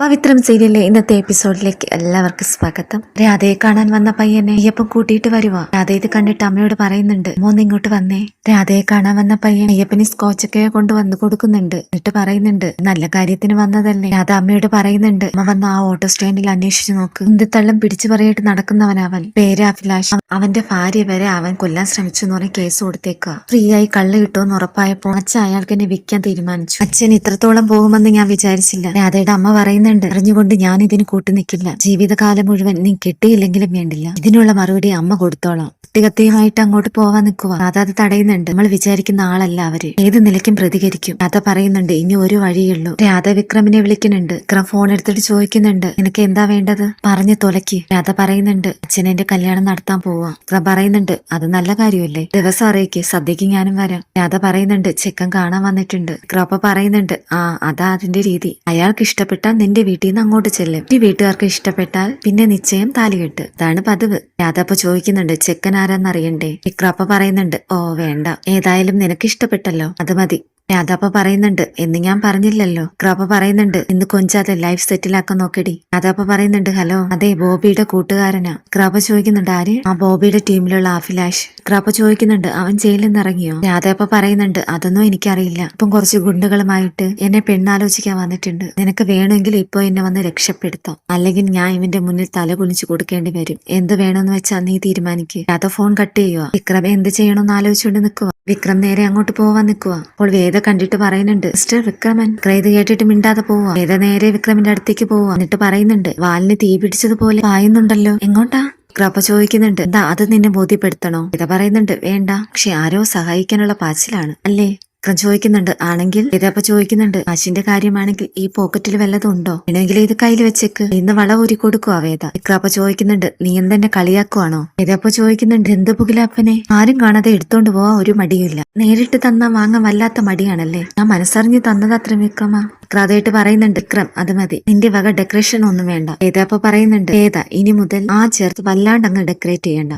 പവിത്രം സീരിയലിലെ ഇന്നത്തെ എപ്പിസോഡിലേക്ക് എല്ലാവർക്കും സ്വാഗതം. രാധയെ കാണാൻ വന്ന പയ്യനെ അയ്യപ്പൻ കൂട്ടിയിട്ട് വരുവാ. രാധ ഇത് കണ്ടിട്ട് അമ്മയോട് പറയുന്നുണ്ട് മോന്ന് ഇങ്ങോട്ട് വന്നേ. രാധയെ കാണാൻ വന്ന പയ്യൻ അയ്യപ്പന് സ്കോച്ചൊക്കെ കൊണ്ടുവന്ന് കൊടുക്കുന്നുണ്ട്. എന്നിട്ട് പറയുന്നുണ്ട് നല്ല കാര്യത്തിന് വന്നതല്ലേ. രാധ അമ്മയോട് പറയുന്നുണ്ട് അമ്മ വന്ന ആ ഓട്ടോ സ്റ്റാൻഡിൽ അന്വേഷിച്ചു നോക്ക്. ഇന്ത്യത്തള്ളം പിടിച്ചു പറയിട്ട് നടക്കുന്നവനവൻ. പേര് അഭിലാഷ്. അവന്റെ ഭാര്യ വരെ അവൻ കൊല്ലാൻ ശ്രമിച്ചു എന്ന് പറഞ്ഞ് കേസ് കൊടുത്തേക്കുക ഫ്രീ ആയി കള്ള കിട്ടുമെന്ന് ഉറപ്പായപ്പോൾ അച്ഛൻ അയാൾക്ക് എന്നെ വിൽക്കാൻ തീരുമാനിച്ചു. അച്ഛൻ ഇത്രത്തോളം പോകുമെന്ന് ഞാൻ വിചാരിച്ചില്ല. രാധയുടെ അമ്മ പറയുന്നുണ്ട്. അറിഞ്ഞുകൊണ്ട് ഞാൻ ഇതിന് കൂട്ടു നിൽക്കില്ല. ജീവിതകാലം മുഴുവൻ നീ കിട്ടിയില്ലെങ്കിലും വേണ്ടില്ല. ഇതിനുള്ള മറുപടി അമ്മ കൊടുത്തോളാം. കുട്ടികത്തെയുമായിട്ട് അങ്ങോട്ട് പോവാൻ നിൽക്കുക അതാത് അത് തടയുന്നുണ്ട്. നമ്മൾ വിചാരിക്കുന്ന ആളല്ല അവർ. ഏത് നിലയ്ക്കും പ്രതികരിക്കും. കഥ പറയുന്നുണ്ട്. ഇനി ഒരു വഴിയുള്ളൂ രാധ വിക്രമിനെ വിളിക്കുന്നുണ്ട്. വിക്രം ഫോൺ എടുത്തിട്ട് ചോദിക്കുന്നുണ്ട്. നിനക്ക് എന്താ വേണ്ടത്? പറഞ്ഞു തുലക്കി. രാധ പറയുന്നുണ്ട്. അച്ഛൻ എന്റെ കല്യാണം നടത്താൻ പോവാ. വിക്രം പറയുന്നുണ്ട്. അത് നല്ല കാര്യമല്ലേ? ദിവസം അറിയിക്ക്. സദ്യക്ക് ഞാനും വരാം. രാധ പറയുന്നുണ്ട്. ചെക്കൻ കാണാൻ വന്നിട്ടുണ്ട്. വിക്രം പറയുന്നുണ്ട്. ആ അതാ അതിന്റെ രീതി. അയാൾക്ക് ഇഷ്ടപ്പെട്ടാൽ നിന്റെ വീട്ടിൽ നിന്ന് അങ്ങോട്ട് ചെല്ലും. ഈ വീട്ടുകാർക്ക് ഇഷ്ടപ്പെട്ടാൽ പിന്നെ നിശ്ചയം താലികെട്ട്. അതാണ് പതിവ്. രാധ അപ്പൊ ചോദിക്കുന്നുണ്ട് ചെക്കൻ ആരാന്ന് അറിയണ്ടേ? ഇക്രാപ്പ പറയുന്നുണ്ട് ഓ വേണ്ട. ഏതായാലും നിനക്ക് ഇഷ്ടപ്പെട്ടല്ലോ. അത് മതി. രാധാപ്പ പറയുന്നുണ്ട് എന്ന് ഞാൻ പറഞ്ഞില്ലല്ലോ. ക്രാപ്പ പറയുന്നുണ്ട് ഇന്ന് കൊഞ്ചാതെ ലൈഫ് സെറ്റിലാക്കാൻ നോക്കടി രാധാപ്പ പറയുന്നുണ്ട് ഹലോ അതെ ബോബിയുടെ കൂട്ടുകാരനാ. ക്രാപ്പ ചോദിക്കുന്നുണ്ട് ആര്? ആ ബോബിയുടെ ടീമിലുള്ള അഭിലാഷ്. ക്രാപ്പ ചോദിക്കുന്നുണ്ട് അവൻ ജയിലിൽ നിന്ന് ഇറങ്ങിയോ? രാധാപ്പ പറയുന്നുണ്ട് അതൊന്നും എനിക്കറിയില്ല. ഇപ്പം കുറച്ച് ഗുണ്ടുകളുമായിട്ട് എന്നെ പെണ്ണാലോചിക്കാൻ വന്നിട്ടുണ്ട്. നിനക്ക് വേണമെങ്കിൽ ഇപ്പൊ എന്നെ വന്ന് രക്ഷപ്പെടുത്താം അല്ലെങ്കിൽ ഞാൻ ഇവന്റെ മുന്നിൽ തല കുനിച്ചു കൊടുക്കേണ്ടി വരും. എന്ത് വേണമെന്ന് വെച്ചാൽ നീ തീരുമാനിക്കുക രാധ ഫോൺ കട്ട് ചെയ്യുക വിക്രം എന്ത് ചെയ്യണമെന്ന് ആലോചിച്ചുകൊണ്ട് നിൽക്കുക വിക്രം നേരെ അങ്ങോട്ട് പോവാൻ നിൽക്കുക അപ്പോൾ വേദ കണ്ടിട്ട് പറയുന്നുണ്ട് മിസ്റ്റർ വിക്രമൻ. ക്രൈത് കേട്ടിട്ട് മിണ്ടാതെ പോവാ. വേദ നേരെ വിക്രമിന്റെ അടുത്തേക്ക് പോവാ. എന്നിട്ട് പറയുന്നുണ്ട് വാലിന് തീ പിടിച്ചതുപോലെ പായുന്നുണ്ടല്ലോ. എങ്ങോട്ടാ? ക്രപ്പ ചോദിക്കുന്നുണ്ട് എന്താ അത് നിന്നെ ബോധ്യപ്പെടുത്തണോ? വേദ പറയുന്നുണ്ട് വേണ്ട. പക്ഷെ ആരോ സഹായിക്കാനുള്ള പാച്ചിലാണ്. അല്ലേ? വിക്രം ചോദിക്കുന്നുണ്ട് ആണെങ്കിൽ ഏതാപ്പ ചോദിക്കുന്നുണ്ട് കാശിന്റെ കാര്യമാണെങ്കിൽ ഈ പോക്കറ്റിൽ വല്ലതും ഉണ്ടോ? വേണമെങ്കിൽ ഇത് കയ്യിൽ വെച്ചേക്ക്. ഇന്ന് വള ഊരി കൊടുക്കുവാ വേദ. വിക്രാപ്പ ചോദിക്കുന്നുണ്ട് നീ എന്തെന്നെ കളിയാക്കുവാണോ? ഏതാപ്പ ചോദിക്കുന്നുണ്ട് എന്ത് പുകിലാപ്പനെ? ആരും കാണാതെ എടുത്തോണ്ട് പോവാ ഒരു മടിയില്ല നേരിട്ട് തന്ന വാങ്ങാൻ വല്ലാത്ത മടിയാണല്ലേ? ഞാൻ മനസ്സറിഞ്ഞ് തന്നതത്ര വിക്രമ. വിക്രാതായിട്ട് പറയുന്നുണ്ട് വിക്രം അത് മതി. നിന്റെ വക ഡെക്കറേഷൻ ഒന്നും വേണ്ട ഏതാപ്പ പറയുന്നുണ്ട് ഏതാ ഇനി മുതൽ ആ ചേർത്ത് വല്ലാണ്ട് അങ്ങ് ഡെക്കറേറ്റ് ചെയ്യണ്ട.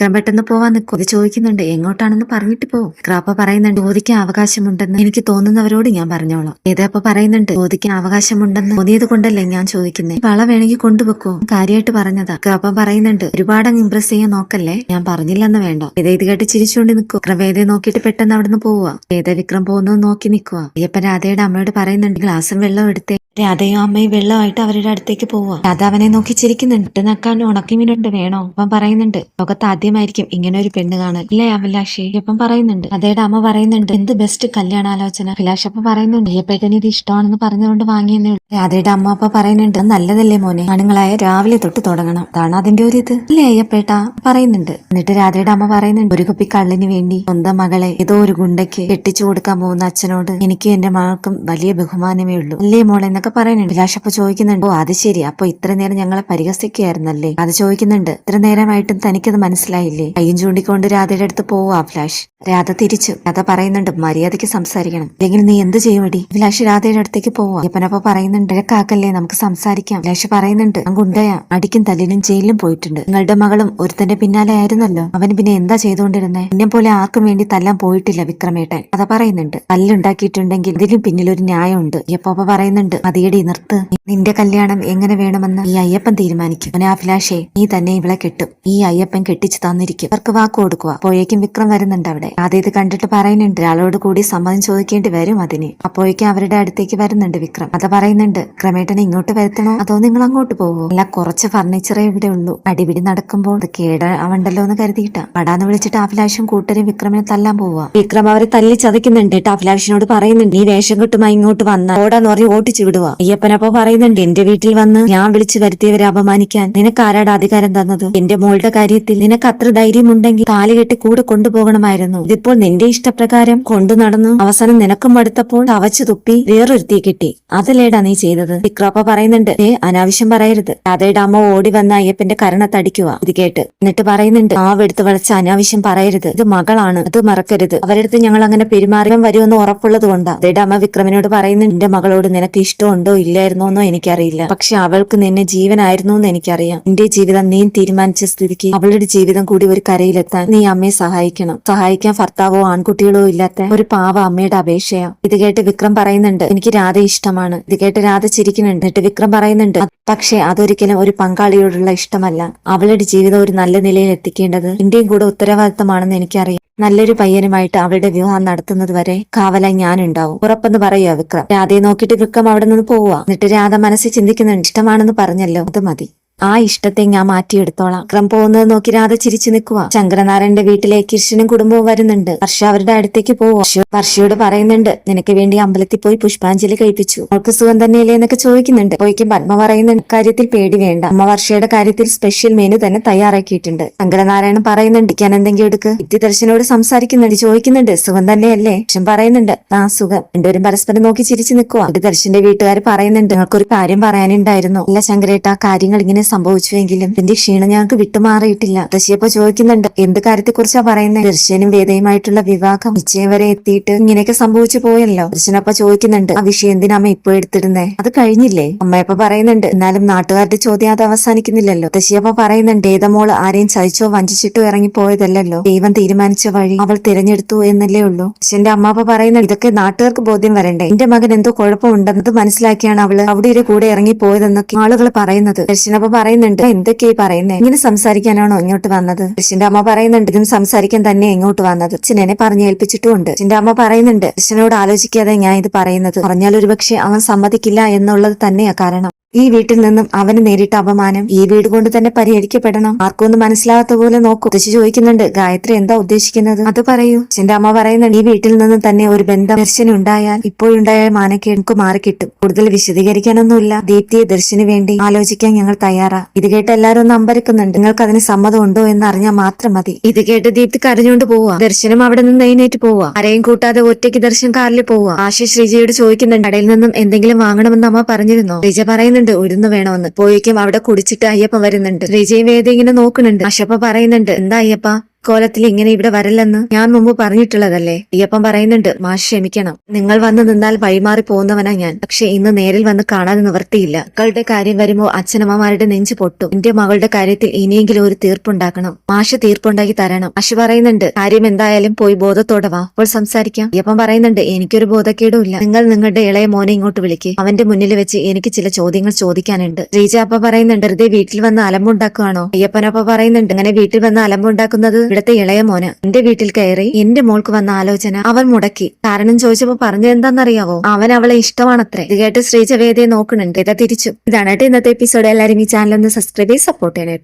വിക്രം പെട്ടെന്ന് പോവാൻ നിൽക്കും ഇത് ചോദിക്കുന്നുണ്ട് എങ്ങോട്ടാണെന്ന് പറഞ്ഞിട്ട് പോവും ക്രാപ്പ പറയുന്നുണ്ട് ചോദിക്കാൻ അവകാശമുണ്ടെന്ന്. എനിക്ക് തോന്നുന്നവരോട് ഞാൻ പറഞ്ഞോളാം. ഏതാപ്പ പറയുന്നുണ്ട് ചോദിക്കാൻ അവകാശമുണ്ടെന്ന്. തോന്നിയത് കൊണ്ടല്ലേ ഞാൻ ചോദിക്കുന്നത് വള വേണമെങ്കിൽ കൊണ്ടുവെക്കോ. കാര്യമായിട്ട് പറഞ്ഞതാ. ക്രാപ്പ പറയുന്നുണ്ട് ഒരുപാട് അങ്ങ് ഇംപ്രസ് ചെയ്യാൻ നോക്കല്ലേ? ഞാൻ പറഞ്ഞില്ലെന്ന് വേണ്ട. വേദ ഇത് കേട്ട് ചിരിച്ചുകൊണ്ട് നിൽക്കും വിക്രം വേദയെ നോക്കിയിട്ട് പെട്ടെന്ന് അവിടുന്ന് പോവുക വേദ വിക്രം പോകുന്നത് നോക്കി നിൽക്കുക അയ്യപ്പൻ രാധയുടെ അമ്മയോട് പറയുന്നുണ്ട് ഗ്ലാസും വെള്ളം എടുത്തേ. രാധയും അമ്മയും വെള്ളമായിട്ട് അവരുടെ അടുത്തേക്ക് പോവുക രാധ അവനെ നോക്കി ചിരിക്കുന്നുണ്ട്. നക്കാൻ ഉണക്കിമീനുണ്ട് വേണോ? അപ്പം പറയുന്നുണ്ട്. ലോകത്ത് ആദ്യമായിരിക്കും ഇങ്ങനെ ഒരു പെണ്ണ് കാണാൻ. ഇല്ലേ അഭിലാഷി? അപ്പം പറയുന്നുണ്ട്. അതേടെ അമ്മ പറയുന്നുണ്ട്. എന്ത് ബെസ്റ്റ് കല്യാണാലോചന? അഭിലാഷ് അപ്പൊ പറയുന്നുണ്ട്. അയ്യപ്പേട്ടന് ഇത് ഇഷ്ടമാണെന്ന് പറഞ്ഞുകൊണ്ട് വാങ്ങിയെന്നേ ഉള്ളൂ. രാധയുടെ അമ്മ അപ്പൊ പറയുന്നുണ്ട്. "അത് നല്ലതല്ലേ മോനെ? ആണുങ്ങളായ രാവിലെ തൊട്ട് തുടങ്ങണം. അതാണ് അതിന്റെ ഒരു ഇത്. അല്ലേ അയ്യപ്പേട്ട? പറയുന്നുണ്ട്. എന്നിട്ട് രാധയുടെ അമ്മ പറയുന്നുണ്ട്. ഒരു കുപ്പി കള്ളിന് വേണ്ടി സ്വന്തം മകളെ ഏതോ ഒരു ഗുണ്ടയ്ക്ക് കെട്ടിച്ചു കൊടുക്കാൻ പോകുന്ന അച്ഛനോട് എനിക്ക് എന്റെ മകൾക്കും വലിയ ബഹുമാനമേ ഉള്ളൂ. അല്ലേ മോളെ? എന്നൊക്കെ പറയുന്നുണ്ട്. അഭിലാഷ് അപ്പൊ ചോദിക്കുന്നുണ്ട് ഓ അത് ശരി. അപ്പൊ ഇത്ര നേരം ഞങ്ങളെ പരിഹസിക്കുകയായിരുന്നല്ലേ? അത് ചോദിക്കുന്നുണ്ട്. ഇത്ര നേരമായിട്ടും തനിക്കത് മനസ്സിലായില്ലേ? കയ്യും ചൂണ്ടിക്കൊണ്ട് രാധയുടെ അടുത്ത് പോവാ അഭിലാഷ്. രാധ തിരിച്ചു. രാധ പറയുന്നുണ്ട് മര്യാദയ്ക്ക് സംസാരിക്കണം. അല്ലെങ്കിൽ നീ എന്ത് ചെയ്യുമടി അഭിലാഷ് രാധയുടെ അടുത്തേക്ക് പോവാ. അയ്യപ്പനപ്പ പറയുന്നുണ്ട് ഇഴക്കാക്കല്ലേ നമുക്ക് സംസാരിക്കാം. അഭിലാഷ് പറയുന്നുണ്ട് അങ്ങ് ഗുണ്ടയാ അടിക്കും തല്ലിനും ജയിലിലും പോയിട്ടുണ്ട്. നിങ്ങളുടെ മകളും ഒരുത്തന്റെ പിന്നാലെ ആയിരുന്നല്ലോ? അവൻ പിന്നെ എന്താ ചെയ്തുകൊണ്ടിരുന്നേ? എന്നെ പോലെ ആർക്കും വേണ്ടി തല്ലാൻ പോയിട്ടില്ല വിക്രമേട്ടൻ. അതാ പറയുന്നുണ്ട് തല്ലുണ്ടാക്കിയിട്ടുണ്ടെങ്കിൽ ഇതിലും പിന്നിലൊരു ന്യായമുണ്ട്. അയ്യപ്പ പറയുന്നുണ്ട് മതിയടി നിർത്ത്. നിന്റെ കല്യാണം എങ്ങനെ വേണമെന്ന് ഈ അയ്യപ്പൻ തീരുമാനിക്കും. അവനെ നീ തന്നെ ഇവളെ കെട്ടും. ഈ അയ്യപ്പൻ കെട്ടിച്ചു തന്നിരിക്കും. അവർക്ക് വാക്ക് കൊടുക്കുക. അപ്പോഴേക്കും വിക്രം വരുന്നുണ്ട് അവിടെ. ആദ്യം ഇത് കണ്ടിട്ട് പറയുന്നുണ്ട്. ഒരാളോട് കൂടി സമ്മതം ചോദിക്കേണ്ടി വരും അതിന്. അപ്പോഴേക്കും അവരുടെ അടുത്തേക്ക് വരുന്നുണ്ട് വിക്രം. അത് പറയുന്നുണ്ട്. ക്രമേട്ടനെ ഇങ്ങോട്ട് വരുത്തണോ? അതോ നിങ്ങൾ അങ്ങോട്ട് പോവോ? അല്ല കുറച്ച് ഫർണിച്ചറേ ഇവിടെ ഉള്ളൂ. അടിപിടി നടക്കുമ്പോൾ അത് കേടാവണ്ടല്ലോ എന്ന് കരുതിയിട്ട. പടാന്ന് വിളിച്ചിട്ട് അഭിലാഷും കൂട്ടരും വിക്രമിനെ തല്ലാൻ പോവുക വിക്രം അവരെ തല്ലി ചതയ്ക്കുന്നുണ്ട് അഭിലാഷിനോട് പറയുന്നുണ്ട് നീ വേഷം കിട്ടുമായി ഇങ്ങോട്ട് വന്ന. ഓടാന്ന് പറഞ്ഞ് ഓട്ടിച്ചു വിടുക അയ്യപ്പനപ്പോ പറയുന്നുണ്ട് എന്റെ വീട്ടിൽ വന്ന് ഞാൻ വിളിച്ചു വരുത്തിയവരെ അപമാനിക്കാൻ നിനക്ക് ആരാട അധികാരം തന്നത്? എന്റെ മോളുടെ കാര്യത്തിൽ നിനക്ക് അത്ര ധൈര്യമുണ്ടെങ്കിൽ താലി കെട്ടി കൂടെ കൊണ്ടുപോകണമായിരുന്നു. ഇതിപ്പോൾ നിന്റെ ഇഷ്ടപ്രകാരം കൊണ്ടു നടന്നു അവസാനം നിനക്കും അടുത്തപ്പോൾ അവച്ചു തുപ്പി വേറൊരുത്തി കിട്ടി. അതല്ലേടാ നീ ചെയ്തത്? വിക്രപ്പ പറയുന്നുണ്ട് ഏ അനാവശ്യം പറയരുത്. രാധയുടെ അമ്മ ഓടി വന്ന അയ്യപ്പന്റെ കരണത്തടിക്കുക ഇത് കേട്ട് എന്നിട്ട് പറയുന്നുണ്ട് ആവെടുത്ത് വളച്ച അനാവശ്യം പറയരുത്. ഇത് മകളാണ്. അത് മറക്കരുത്. അവരടുത്ത് ഞങ്ങൾ അങ്ങനെ പെരുമാറിയാൻ വരുമെന്ന് ഉറപ്പുള്ളത് കൊണ്ടാ. അതേടെ അമ്മ വിക്രമിനോട് പറയുന്നുണ്ട് എന്റെ മകളോട് നിനക്ക് ഇഷ്ടം ഉണ്ടോ ഇല്ലായിരുന്നോ എന്നോ എനിക്കറിയില്ല. പക്ഷെ അവൾക്ക് നിന്നെ ജീവനായിരുന്നു എന്ന് എനിക്കറിയാം. നിന്റെ ജീവിതം നീ തീരുമാനിച്ച സ്ഥിതിക്ക് അവളുടെ ജീവിതം കൂടി ഒരു കരയിലെത്താൻ നീ അമ്മയെ സഹായിക്കണം. സഹായിക്കാൻ ഭർത്താവോ ആൺകുട്ടികളോ ഇല്ലാത്ത ഒരു പാവ അമ്മയുടെ അപേക്ഷയാ. ഇത് കേട്ട് വിക്രം പറയുന്നുണ്ട് എനിക്ക് രാധ ഇഷ്ടമാണ്. ഇത് കേട്ട് രാധ ചിരിക്കുന്നുണ്ട് എന്നിട്ട് വിക്രം പറയുന്നുണ്ട് പക്ഷെ അതൊരിക്കലും ഒരു പങ്കാളിയോടുള്ള ഇഷ്ടമല്ല. അവളുടെ ജീവിതം ഒരു നല്ല നിലയിൽ എത്തിക്കേണ്ടത് എന്റെയും കൂടെ ഉത്തരവാദിത്തമാണെന്ന് എനിക്കറിയാം. നല്ലൊരു പയ്യനുമായിട്ട് അവളുടെ വിവാഹം നടത്തുന്നത് വരെ കാവലായി ഞാനുണ്ടാവും. ഉറപ്പെന്ന് പറയുക വിക്രം. രാധയെ നോക്കിയിട്ട് വിക്രം അവിടെ നിന്ന് പോവുക. എന്നിട്ട് രാധ മനസ്സിൽ ചിന്തിക്കുന്നുണ്ട് ഇഷ്ടമാണെന്ന് പറഞ്ഞല്ലോ അത് മതി. ആ ഇഷ്ടത്തെ ഞാൻ മാറ്റിയെടുത്തോളാം. വിക്രം പോകുന്നത് നോക്കി രാധ ചിരിച്ചു നിൽക്കുക ശങ്കരനാരായണന്റെ വീട്ടിലേക്ക് കൃഷ്ണനും കുടുംബവും വരുന്നുണ്ട്. വർഷ അവരുടെ അടുത്തേക്ക് പോവുക വർഷയോട് പറയുന്നുണ്ട് നിനക്ക് വേണ്ടി അമ്പലത്തിൽ പോയി പുഷ്പാഞ്ജലി കഴിപ്പിച്ചു. അവൾക്ക് സുഖം തന്നെയല്ലേ എന്നൊക്കെ ചോദിക്കുന്നുണ്ട്. പോയിക്കും പത്മ പറയുന്ന കാര്യത്തിൽ പേടി വേണ്ട. അമ്മ വർഷയുടെ കാര്യത്തിൽ സ്പെഷ്യൽ മെനു തന്നെ തയ്യാറാക്കിയിട്ടുണ്ട്. ശങ്കരനാരായണൻ പറയുന്നുണ്ട് ഞാൻ എന്തെങ്കിലും എടുക്ക്. വിദ്യദർശനോട് സംസാരിക്കുന്നുണ്ട് ചോദിക്കുന്നുണ്ട് സുഖം തന്നെയല്ലേ? കൃഷ്ണൻ പറയുന്നുണ്ട് ആ സുഖം. രണ്ടുപേരും പരസ്പരം നോക്കി ചിരിച്ചു നിൽക്കുക വിദ്യദർശന്റെ വീട്ടുകാർ പറയുന്നുണ്ട് നിങ്ങൾക്കൊരു കാര്യം പറയാനുണ്ടായിരുന്നു. അല്ല ശങ്കരേട്ട കാര്യങ്ങൾ ഇങ്ങനെ സംഭവിച്ചുവെങ്കിലും എന്റെ ക്ഷീണം ഞങ്ങൾക്ക് വിട്ടുമാറിയിട്ടില്ല. ദശിയപ്പ ചോദിക്കുന്നുണ്ട് എന്ത് കാര്യത്തെ കുറിച്ചാ പറയുന്നത് ദർശനും വേദയുമായിട്ടുള്ള വിവാഹം നിശ്ചയം വരെ എത്തിയിട്ട് ഇങ്ങനെയൊക്കെ സംഭവിച്ചു പോയല്ലോ. ദർശനപ്പ ചോദിക്കുന്നുണ്ട് ആ വിഷയം എന്തിനാ അമ്മ ഇപ്പൊ എടുത്തിടുന്നേ? അത് കഴിഞ്ഞില്ലേ? അമ്മയപ്പ പറയുന്നുണ്ട് എന്നാലും നാട്ടുകാരുടെ ചോദ്യം അത് അവസാനിക്കുന്നില്ലല്ലോ. ദശിയപ്പ പറയുന്നുണ്ട് ഏതമോൾ ആരെയും ചതിച്ചോ വഞ്ചിച്ചിട്ടോ ഇറങ്ങി പോയതല്ലല്ലോ ദൈവം തീരുമാനിച്ച വഴി അവൾ തിരഞ്ഞെടുത്തു എന്നല്ലേ ഉള്ളൂ. ദർശന്റെ അമ്മാപ്പ പറയുന്നുണ്ട് ഇതൊക്കെ നാട്ടുകാർക്ക് ബോധ്യം വരണ്ടേ? എന്റെ മകൻ എന്തോ കുഴപ്പമുണ്ടെന്നത് മനസ്സിലാക്കിയാണ് അവൾ അവിടെ ഒരു കൂടെ ഇറങ്ങി പോയതെന്നൊക്കെ ആളുകൾ പറയുന്നത്. ദർശനപ്പ പറയുന്നുണ്ട്. എന്തൊക്കെയായി പറയുന്നത് ഇങ്ങനെ സംസാരിക്കാനാണോ ഇങ്ങോട്ട് വന്നത്? കൃഷ്ണന്റെ അമ്മ പറയുന്നുണ്ട് ഇതും സംസാരിക്കാൻ തന്നെ ഇങ്ങോട്ട് വന്നത്. അച്ഛനെ പറഞ്ഞു ഏൽപ്പിച്ചിട്ടുമുണ്ട്. അച്ഛന്റെ അമ്മ പറയുന്നുണ്ട് കൃഷ്ണനോട് ആലോചിക്കാതെ ഞാൻ ഇത് പറയുന്നത്. പറഞ്ഞാൽ ഒരുപക്ഷെ അവൻ സമ്മതിക്കില്ല എന്നുള്ളത് തന്നെയാ കാരണം. ഈ വീട്ടിൽ നിന്നും അവന് നേരിട്ട അപമാനം ഈ വീട് കൊണ്ട് തന്നെ പരിഹരിക്കപ്പെടണം. ആർക്കും ഒന്നും മനസ്സിലാകാത്ത പോലെ നോക്കൂ. തിരിച്ചു ചോദിക്കുന്നുണ്ട് ഗായത്രി എന്താ ഉദ്ദേശിക്കുന്നത്? അത് പറയൂ. എന്റെ അമ്മ പറയുന്നുണ്ട് ഈ വീട്ടിൽ നിന്നും തന്നെ ഒരു ബന്ധം ദർശനം ഉണ്ടായാൽ ഇപ്പോഴുണ്ടായ മാനക്കേടുക്ക് മാറിക്കിട്ടും കൂടുതൽ വിശദീകരിക്കാനൊന്നുമില്ല. ദീപ്തിയെ ദർശന് വേണ്ടി ആലോചിക്കാൻ ഞങ്ങൾ തയ്യാറാ. ഇത് കേട്ട് എല്ലാരും ഒന്ന് അമ്പരക്കുന്നുണ്ട്. നിങ്ങൾക്ക് അതിന് സമ്മതം ഉണ്ടോ എന്ന് അറിഞ്ഞാൽ മാത്രം മതി. ഇത് കേട്ട് ദീപ്തി കരഞ്ഞുകൊണ്ട് പോവാ. ദർശനം അവിടെ നിന്ന് എഴുന്നേറ്റ് പോവാ. ആരെയും കൂട്ടാതെ ഒറ്റയ്ക്ക് ദർശൻ കാറിൽ പോവാ. ആശയ ശ്രീജയോട് ചോദിക്കുന്നുണ്ട് കടയിൽ നിന്നും എന്തെങ്കിലും വാങ്ങണമെന്ന് അമ്മ പറഞ്ഞിരുന്നോ? ശ്രീജ പറയുന്നുണ്ട് ഉഴുന്ന് വേണമെന്ന്. പോയിക്കും അവിടെ കുടിച്ചിട്ട് അയ്യപ്പ വരുന്നുണ്ട്. ശ്രീജയും വേദ ഇങ്ങനെ നോക്കുന്നുണ്ട്. അശപ്പ പറയുന്നുണ്ട് എന്താ അയ്യപ്പ? കോലത്തിൽ ഇങ്ങനെ ഇവിടെ വരല്ലെന്ന് ഞാൻ മുമ്പ് പറഞ്ഞിട്ടുള്ളതല്ലേ? അയ്യപ്പം പറയുന്നുണ്ട് മാഷ് ക്ഷമിക്കണം. നിങ്ങൾ വന്ന് നിന്നാൽ വഴിമാറി പോകുന്നവനാ ഞാൻ. പക്ഷെ ഇന്ന് നേരിൽ വന്ന് കാണാൻ നിവർത്തിയില്ല. മക്കളുടെ കാര്യം വരുമ്പോ അച്ഛനമ്മമാരുടെ നെഞ്ചു പൊട്ടു. എന്റെ മകളുടെ കാര്യത്തിൽ ഇനിയെങ്കിലും ഒരു തീർപ്പുണ്ടാക്കണം. മാഷ് തീർപ്പുണ്ടാക്കി തരണം. മാഷ് പറയുന്നുണ്ട് കാര്യം എന്തായാലും പോയി ബോധത്തോടെ വാ. അപ്പോൾ സംസാരിക്കാം. അയ്യപ്പം പറയുന്നുണ്ട് എനിക്കൊരു ബോധക്കേടും ഇല്ല. നിങ്ങൾ നിങ്ങളുടെ ഇളയ മോനെ ഇങ്ങോട്ട് വിളിക്ക്. അവന്റെ മുന്നിൽ വെച്ച് എനിക്ക് ചില ചോദ്യങ്ങൾ ചോദിക്കാനുണ്ട്. ശ്രീജ അപ്പ പറയുന്നുണ്ട് വെറുതെ വീട്ടിൽ വന്ന് അലമ്പുണ്ടാക്കുവാണോ? അയ്യപ്പനപ്പ പറയുന്നുണ്ട് അങ്ങനെ വീട്ടിൽ വന്ന് അലമ്പുണ്ടാക്കുന്നത് ഇവിടുത്തെ ഇളയ മോന് എന്റെ വീട്ടിൽ കയറി എന്റെ മോൾക്ക് വന്ന ആലോചന അവൻ മുടക്കി. കാരണം ചോദിച്ചപ്പോ പറഞ്ഞത് എന്താണെന്നറിയാവോ? അവൻ അവളെ ഇഷ്ടമാണത്രേ. ഇത് കേട്ട് ശ്രീജ വേദയെ നോക്കുന്നുണ്ട്. ഇതാ തിരിച്ചു. ഇതാണ് ഇന്നത്തെ എപ്പിസോഡ് എല്ലാവരും ഈ ചാനൽ ഒന്ന് സബ്സ്ക്രൈബ് ചെയ്ത് സപ്പോർട്ട് ചെയ്യണേ.